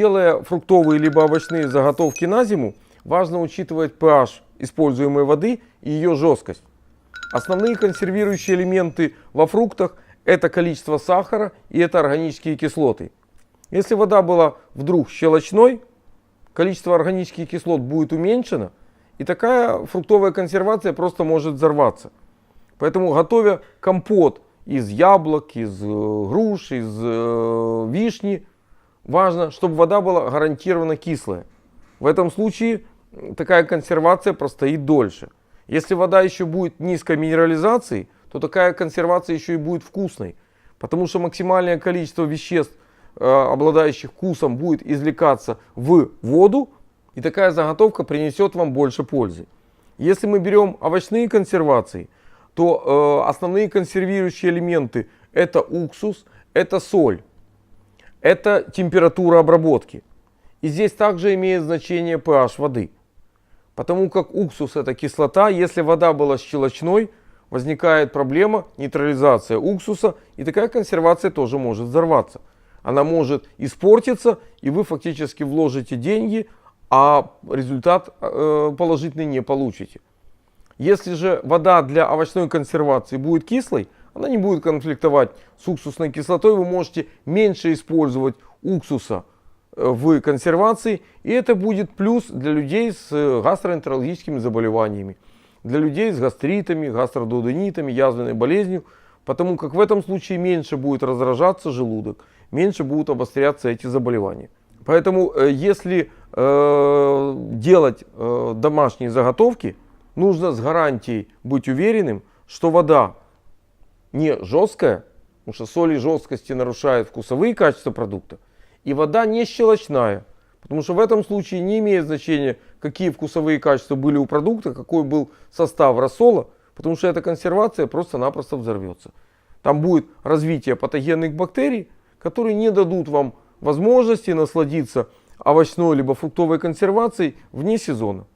Готовя фруктовые либо овощные заготовки на зиму, важно учитывать pH используемой воды и ее жесткость. Основные консервирующие элементы во фруктах это количество сахара и это органические кислоты. Если вода была вдруг щелочной, количество органических кислот будет уменьшено, и такая фруктовая консервация просто может взорваться. Поэтому готовя компот из яблок, из э, груш, из э, вишни, важно, чтобы вода была гарантированно кислая. В этом случае такая консервация простоит дольше. Если вода еще будет низкой минерализации, то такая консервация еще и будет вкусной. Потому что максимальное количество веществ, э, обладающих вкусом, будет извлекаться в воду, и такая заготовка принесет вам больше пользы. Если мы берем овощные консервации, то э, основные консервирующие элементы это уксус, это соль, это температура обработки. И здесь также имеет значение pH воды. Потому как уксус это кислота, если вода была щелочной, возникает проблема нейтрализация уксуса, и такая консервация тоже может взорваться. Она может испортиться, и вы фактически вложите деньги, а результат э, положительный не получите. Если же вода для овощной консервации будет кислой, она не будет конфликтовать с уксусной кислотой, вы можете меньше использовать уксуса э, в консервации, и это будет плюс для людей с э, гастроэнтерологическими заболеваниями, для людей с гастритами, гастродуоденитами, язвенной болезнью, потому как в этом случае меньше будет раздражаться желудок, меньше будут обостряться эти заболевания. Поэтому э, если э, делать э, домашние заготовки, нужно с гарантией быть уверенным, что вода не жесткая, потому что соль и жесткости нарушают вкусовые качества продукта, и вода не щелочная, потому что в этом случае не имеет значения, какие вкусовые качества были у продукта, какой был состав рассола, потому что эта консервация просто-напросто взорвется. Там будет развитие патогенных бактерий, которые не дадут вам возможности насладиться овощной либо фруктовой консервацией вне сезона.